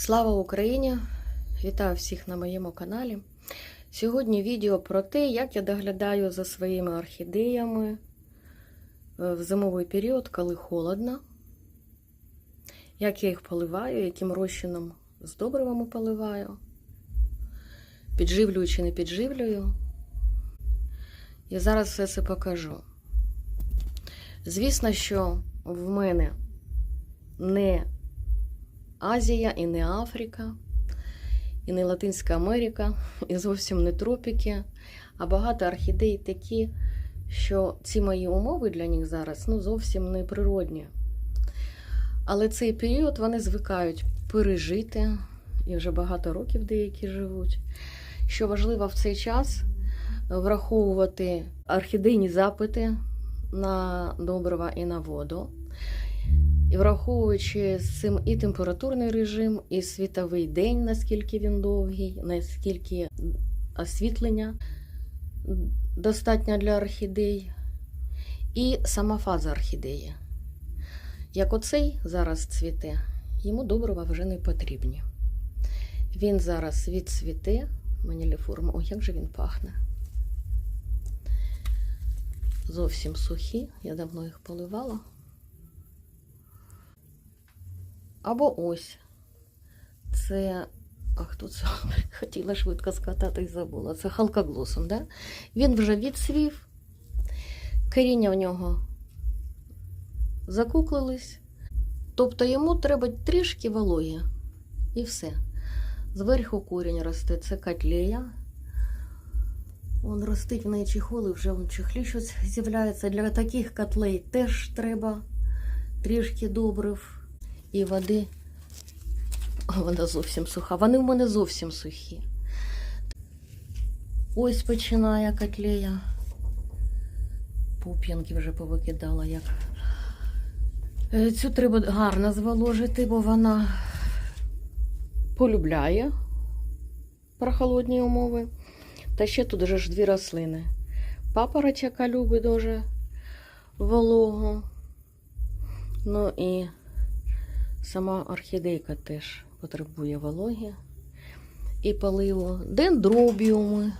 Слава Україні! Вітаю всіх на моєму каналі. Сьогодні відео про те, як я доглядаю за своїми орхідеями е, в зимовий період, коли холодно, як я їх поливаю, яким розчином з добривами поливаю, підживлюю чи не підживлюю. І зараз все це покажу. Звісно, що в мене не Азія і не Африка, і не Латинська Америка, і зовсім не тропіки, а багато орхідей такі, що ці мої умови для них зараз ну, зовсім не природні. Але цей період вони звикають пережити, і вже багато років деякі живуть. Що важливо в цей час враховувати орхідейні запити на добрива і на воду. І враховуючи з цим і температурний режим, і світовий день, наскільки він довгий, наскільки освітлення достатньо для орхідей, і сама фаза орхідеї. Як оцей зараз цвіте, йому добрива вже не потрібні. Він зараз відцвіте, маніліформа, ой, як же він пахне. Зовсім сухі, я давно їх поливала. Або ось. Це. А хто це? Хотіла швидко скатати і забула. Це халкоглосом, да? Він вже відсвів, коріння в нього закуклились. Тобто йому треба трішки вологі. І все. Зверху корінь росте. Це котлея. Он ростить в неї чехоли, вже вон чехлі щось з'являється. Для таких котлей теж треба трішки добрив і води. Вона зовсім суха. Вони в мене зовсім сухі. Ось починає котлея. Пуп'янки вже повикидала як. Е, Цю треба гарно зволожити, бо вона полюбляє прохолодні умови. Та ще тут же ж дві рослини. Папороть, яка любить дуже вологу. Ну і Сама орхідейка теж потребує вологи і поливу. Дендробіуми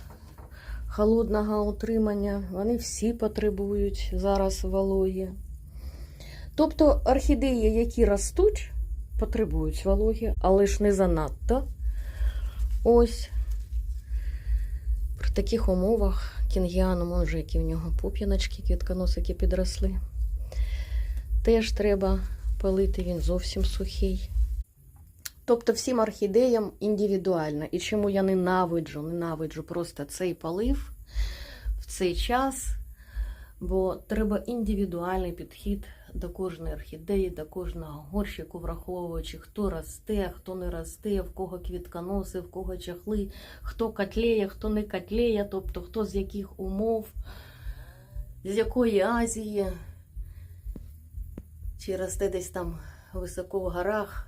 холодного утримання, вони всі потребують зараз вологи. Тобто орхідеї, які ростуть, потребують вологи, але ж не занадто. Ось при таких умовах кінгіану, може, які в нього пуп'яночки, квітконосики підросли. Теж треба Полити він зовсім сухий. Тобто всім орхідеям індивідуально. І чому я ненавиджу, ненавиджу просто цей полив в цей час, бо треба індивідуальний підхід до кожної орхідеї, до кожного горщику, враховуючи, хто росте, хто не росте, в кого квітконоси, в кого чахли, хто котлеє, хто не котлеє, тобто хто з яких умов, з якої Азії чи росте десь там високо в горах,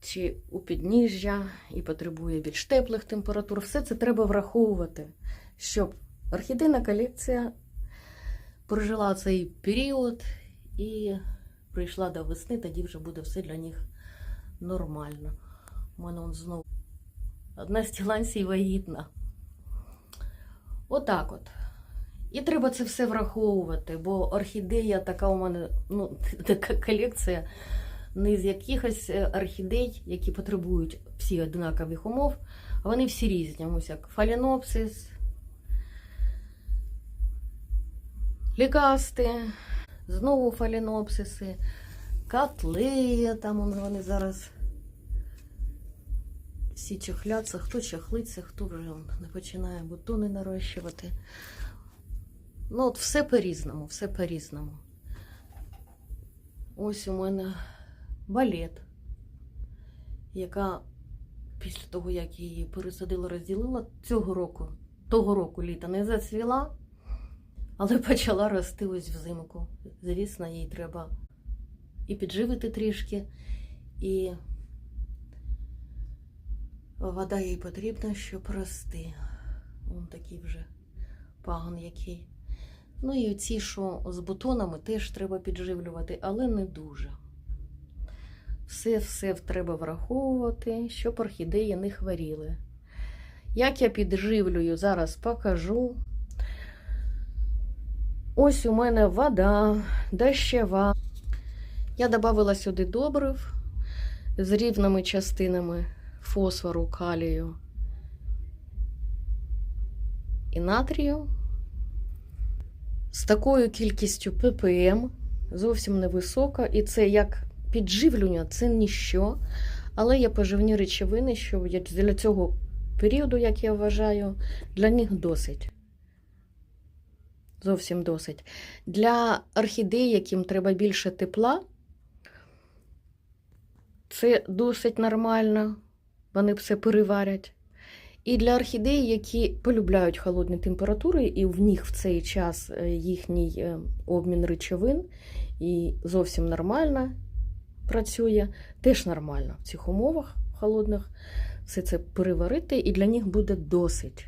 чи у підніжжя і потребує більш теплих температур. Все це треба враховувати, щоб орхідейна колекція прожила цей період і прийшла до весни, тоді вже буде все для них нормально. У мене он знову одна з тіланцій вагітна. Отак от. І треба це все враховувати, бо орхідея така у мене, ну, така колекція не з якихось е, орхідей, які потребують всі однакових умов, а вони всі різні. Ось як фалінопсис, лікасти, знову фалінопсиси, котлея, там вони зараз всі чехляться, хто чехлиться, хто вже не починає бутони нарощувати. Ну, от все по-різному, все по-різному. Ось у мене балет, яка після того, як її пересадила, розділила, цього року, того року літа не зацвіла, але почала рости ось взимку. Звісно, їй треба і підживити трішки, і вода їй потрібна, щоб рости. Вон такий вже пагон який. Ну і ці, що з бутонами, теж треба підживлювати, але не дуже. Все-все треба враховувати, щоб орхідеї не хворіли. Як я підживлюю, зараз покажу. Ось у мене вода, дощова. Я додала сюди добрив з рівними частинами фосфору, калію і натрію. З такою кількістю ППМ зовсім невисока, і це як підживлення, це ніщо. Але є поживні речовини, що для цього періоду, як я вважаю, для них досить. Зовсім досить. Для орхідей, яким треба більше тепла, це досить нормально, вони все переварять. І для орхідей, які полюбляють холодні температури, і в них в цей час е, їхній е, обмін речовин і зовсім нормально працює, теж нормально в цих умовах холодних все це переварити, і для них буде досить.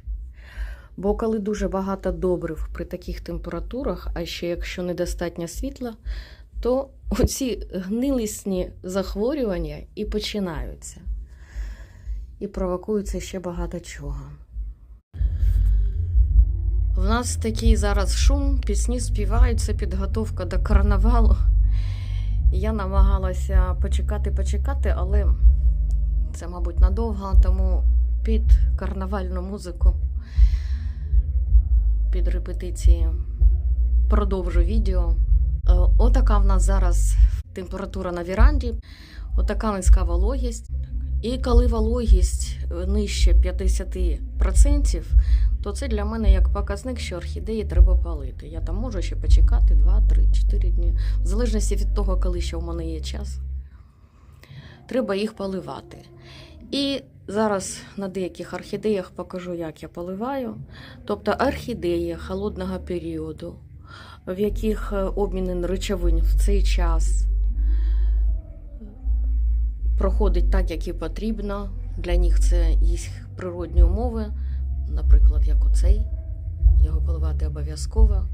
Бо коли дуже багато добрив при таких температурах, а ще якщо недостатньо світла, то оці гнилісні захворювання і починаються. І провокується ще багато чого. В нас такий зараз шум, пісні співаються, підготовка до карнавалу. Я намагалася почекати, почекати, але це, мабуть, надовго, тому під карнавальну музику, під репетиції продовжу відео. Е, Отака в нас зараз температура на віранді, отака низька вологість. І коли вологість е, нижче 50%, то це для мене як показник, що орхідеї треба палити. Я там можу ще почекати 2, 3, 4 дні, в залежності від того, коли ще в мене є час. Треба їх поливати. І зараз на деяких орхідеях покажу, як я поливаю. Тобто орхідеї холодного періоду, в яких е, обмін речовин в цей час проходить так, як і потрібно. Для них це їх природні умови, наприклад, як оцей. Його поливати обов'язково.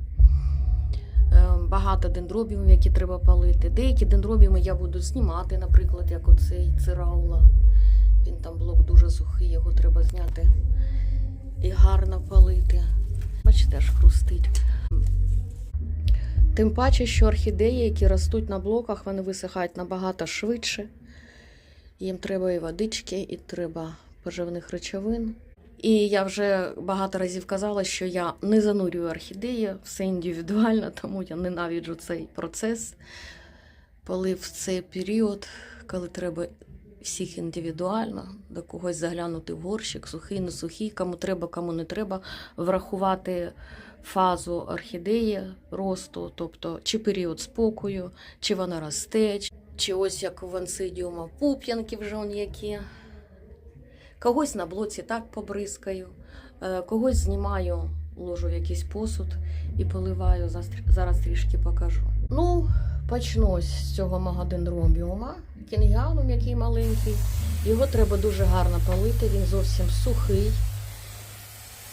Е, Багато дендробіумів, які треба палити. Деякі дендробіуми я буду знімати, наприклад, як оцей цираула. Він там блок дуже сухий, його треба зняти і гарно палити. Бачите, аж хрустить. Тим паче, що орхідеї, які ростуть на блоках, вони висихають набагато швидше. Їм треба і водички, і треба поживних речовин. І я вже багато разів казала, що я не занурюю орхідеї, все індивідуально, тому я ненавиджу цей процес. Полив в цей період, коли треба всіх індивідуально, до когось заглянути в горщик, сухий, не сухий, кому треба, кому не треба, врахувати фазу орхідеї росту, тобто чи період спокою, чи вона росте, чи ось як у вансидіума пуп'янки вже он які. Когось на блоці так побризкаю, е, когось знімаю, ложу в якийсь посуд і поливаю. Зараз трішки покажу. Ну, почну з цього мого дендробіума. Який маленький. Його треба дуже гарно полити, він зовсім сухий.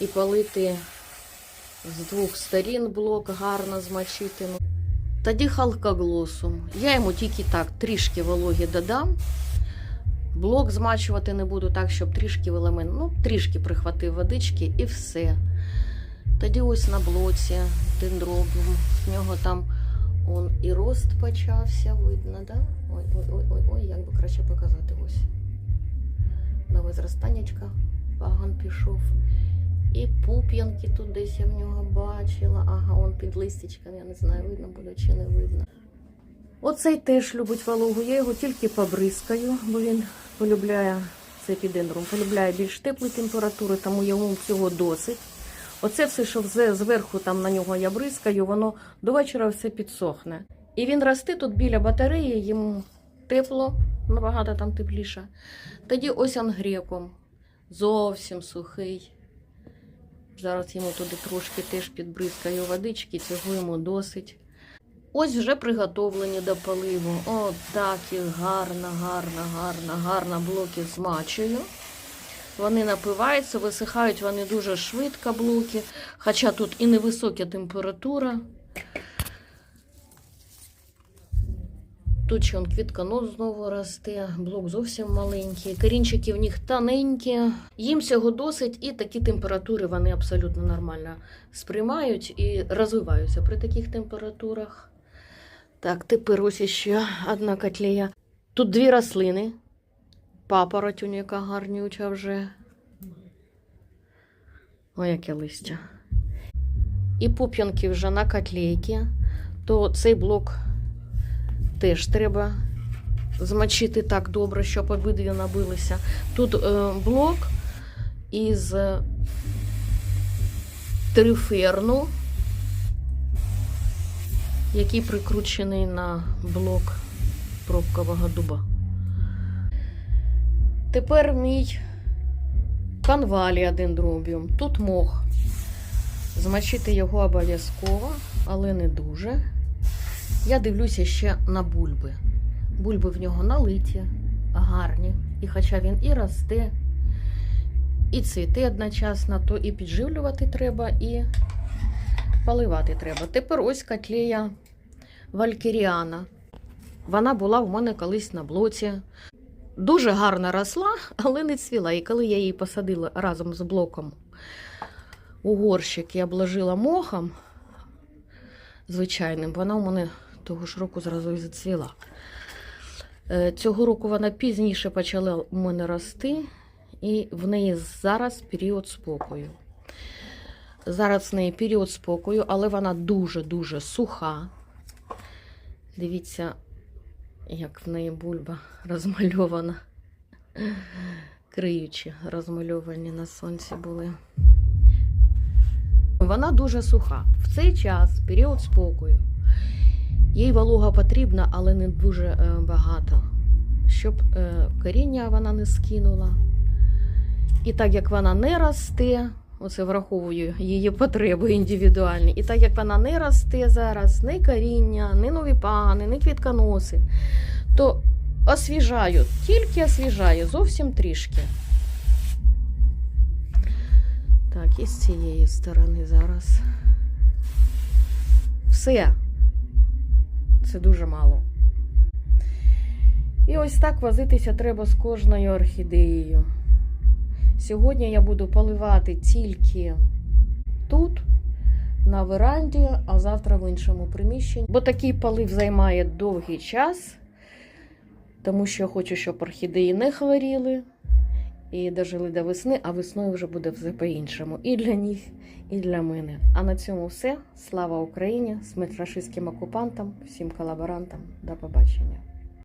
І полити з двох сторін блок гарно змочити. Тоді халкоглосум. Я йому тільки так трішки вологі додам. Блок змачувати не буду так, щоб трішки в ну, трішки прихватив водички і все. Тоді ось на блоці дендробіум. В нього там он і рост почався, видно, да? Ой, ой, ой, ой, ой, як би краще показати ось. Нове зростаннячка, пагон пішов. І пуп'янки тут десь я в нього бачила. Ага, он під листячком, я не знаю, видно буде чи не видно. Оцей теж любить вологу. Я його тільки побризкаю, бо він полюбляє цей підендрум, полюбляє більш теплі температури, тому йому цього досить. Оце все, що зверху там на нього я бризкаю, воно до вечора все підсохне. І він росте тут біля батареї, йому тепло, набагато там тепліше. Тоді ось ангреком. Зовсім сухий. Зараз йому туди трошки теж підбризкаю водички, цього йому досить. Ось вже приготовлені до поливу. О, так їх гарно, гарно, гарно, гарно блоки змачую. Вони напиваються, висихають вони дуже швидко блоки, хоча тут і невисока температура. Тут ще он квітконос знову росте, блок зовсім маленький. Корінчики в них тоненькі. Їм цього досить, і такі температури вони абсолютно нормально сприймають і розвиваються при таких температурах. Так, тепер ось ще одна котлея. Тут дві рослини. Папороть, яка гарнюча вже. Ой, яке листя. І пуп'янки вже на котлейки, то цей блок теж треба змочити так добре, щоб обидві набилися. Тут е, блок із триферну, який прикручений на блок пробкового дуба. Тепер мій канвалі один дроб'ям. Тут мох. Змочити його обов'язково, але не дуже. Я дивлюся ще на бульби. Бульби в нього налиті, гарні. І хоча він і росте, і цвіте одночасно, то і підживлювати треба, і поливати треба. Тепер ось котлея Валькіріана. Вона була в мене колись на блоці. Дуже гарно росла, але не цвіла. І коли я її посадила разом з блоком у горщик і обложила мохом звичайним, вона у мене того ж року зразу і зацвіла. Е, Цього року вона пізніше почала у мене рости, і в неї зараз період спокою. Зараз в неї період спокою, але вона дуже-дуже суха. Дивіться, як в неї бульба розмальована. Криючі, розмальовані на сонці були. Вона дуже суха. В цей час, період спокою, їй волога потрібна, але не дуже е, багато, щоб е, коріння вона не скинула. І так як вона не росте, оце враховую її потреби індивідуальні, і так як вона не росте зараз, ні коріння, ні нові пагани, ні квітконоси, то освіжаю, тільки освіжаю, зовсім трішки. Так, і з цієї сторони зараз. Все. Це дуже мало. І ось так возитися треба з кожною орхідеєю. Сьогодні я буду поливати тільки тут, на веранді, а завтра в іншому приміщенні. Бо такий полив займає довгий час, тому що я хочу, щоб орхідеї не хворіли і дожили до весни, а весною вже буде все по-іншому. І для них, і для мене. А на цьому все. Слава Україні! Смерть рашистським окупантам, всім колаборантам. До побачення.